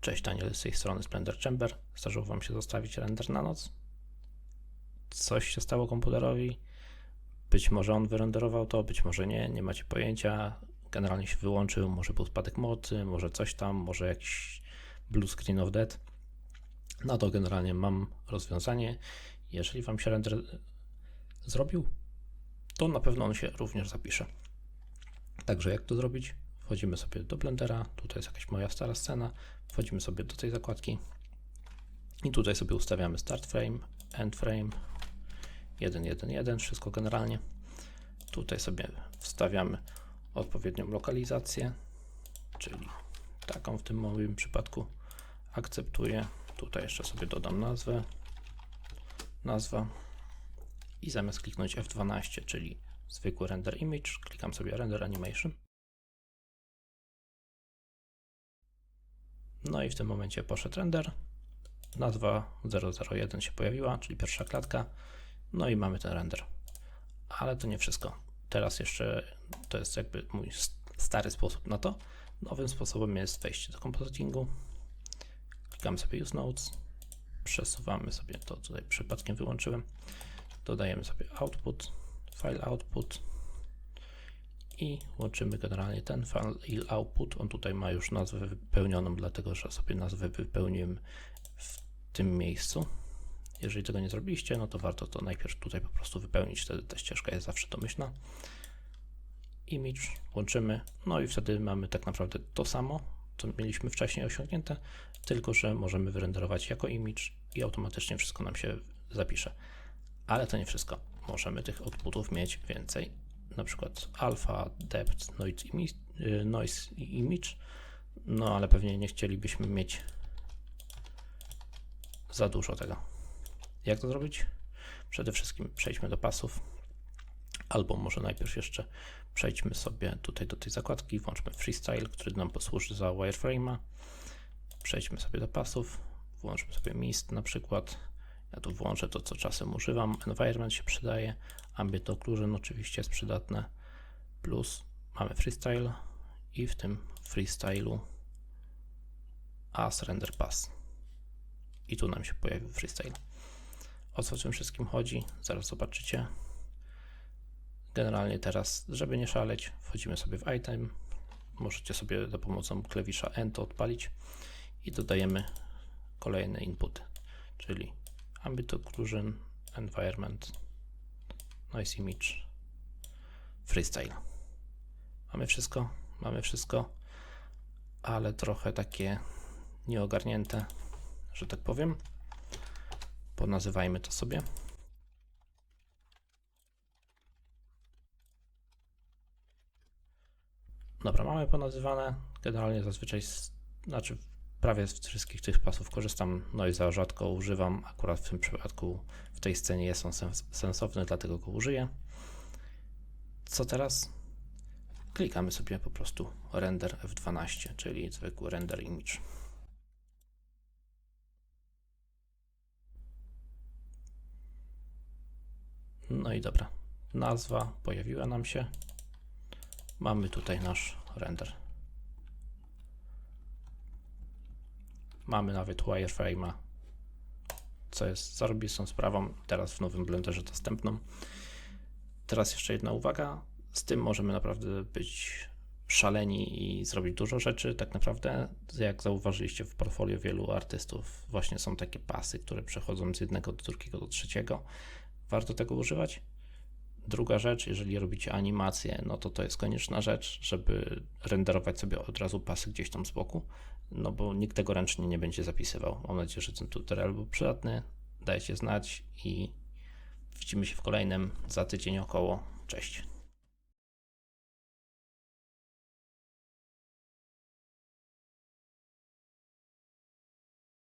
Cześć Daniel z tej strony Splendor Chamber. Zdarzyło Wam się zostawić render na noc? Coś się stało komputerowi? Być może on wyrenderował to, być może nie, nie macie pojęcia. Generalnie się wyłączył, może był spadek mocy, może coś tam, może jakiś blue screen of death. No to generalnie mam rozwiązanie. Jeżeli Wam się render zrobił, to na pewno on się również zapisze. Także jak to zrobić? Wchodzimy sobie do Blendera, tutaj jest jakaś moja stara scena, wchodzimy sobie do tej zakładki i tutaj sobie ustawiamy start frame, end frame, 1, 1, 1, wszystko generalnie. Tutaj sobie wstawiamy odpowiednią lokalizację, czyli taką w tym moim przypadku akceptuję. Tutaj jeszcze sobie dodam nazwę, nazwa i zamiast kliknąć F12, czyli zwykły render image, klikam sobie render animation. No i w tym momencie poszedł render. Nazwa 001 się pojawiła, czyli pierwsza klatka. No i mamy ten render. Ale to nie wszystko. Teraz jeszcze to jest jakby mój stary sposób na to. Nowym sposobem jest wejście do compositingu. Klikamy sobie use notes. Przesuwamy sobie to tutaj przypadkiem wyłączyłem. Dodajemy sobie output, file output i łączymy generalnie ten file output. On tutaj ma już nazwę wypełnioną, dlatego że sobie nazwę wypełniłem w tym miejscu. Jeżeli tego nie zrobiliście, no to warto to najpierw tutaj po prostu wypełnić, wtedy ta ścieżka jest zawsze domyślna. Image łączymy, no i wtedy mamy tak naprawdę to samo, co mieliśmy wcześniej osiągnięte, tylko że możemy wyrenderować jako image i automatycznie wszystko nam się zapisze. Ale to nie wszystko. Możemy tych outputów mieć więcej na przykład alpha, depth, noise, y, noise i image, no ale pewnie nie chcielibyśmy mieć za dużo tego. Jak to zrobić? Przede wszystkim przejdźmy do pasów, albo może najpierw jeszcze przejdźmy sobie tutaj do tej zakładki, włączmy freestyle, który nam posłuży za wireframe'a. Przejdźmy sobie do pasów, włączmy sobie mist na przykład. Ja tu włączę to, co czasem używam. Environment się przydaje. Ambient Occlusion oczywiście jest przydatne. Plus mamy freestyle i w tym freestylu as render pass. I tu nam się pojawił freestyle. O co w tym wszystkim chodzi? Zaraz zobaczycie. Generalnie teraz, żeby nie szaleć, wchodzimy sobie w item. Możecie sobie za pomocą klawisza N to odpalić i dodajemy kolejne inputy, czyli ambient occlusion, environment, noise image, freestyle. Mamy wszystko, mamy wszystko, ale trochę takie nieogarnięte, że tak powiem. Ponazywajmy to sobie. Dobra, mamy ponazywane. Generalnie zazwyczaj, znaczy prawie z wszystkich tych pasów korzystam, no i za rzadko używam. Akurat w tym przypadku w tej scenie jest on sens sensowny, dlatego go użyję. Co teraz? Klikamy sobie po prostu render F12, czyli zwykły render image. No i dobra, nazwa pojawiła nam się. Mamy tutaj nasz render. Mamy nawet wireframe'a, co jest zarobistą sprawą, teraz w nowym Blenderze dostępną. Teraz jeszcze jedna uwaga, z tym możemy naprawdę być szaleni i zrobić dużo rzeczy. Tak naprawdę, jak zauważyliście w portfolio wielu artystów, właśnie są takie pasy, które przechodzą z jednego do drugiego do trzeciego. Warto tego używać. Druga rzecz, jeżeli robicie animację, no to to jest konieczna rzecz, żeby renderować sobie od razu pasy gdzieś tam z boku, no bo nikt tego ręcznie nie będzie zapisywał. Mam nadzieję, że ten tutorial był przydatny. Dajcie znać i widzimy się w kolejnym za tydzień około. Cześć.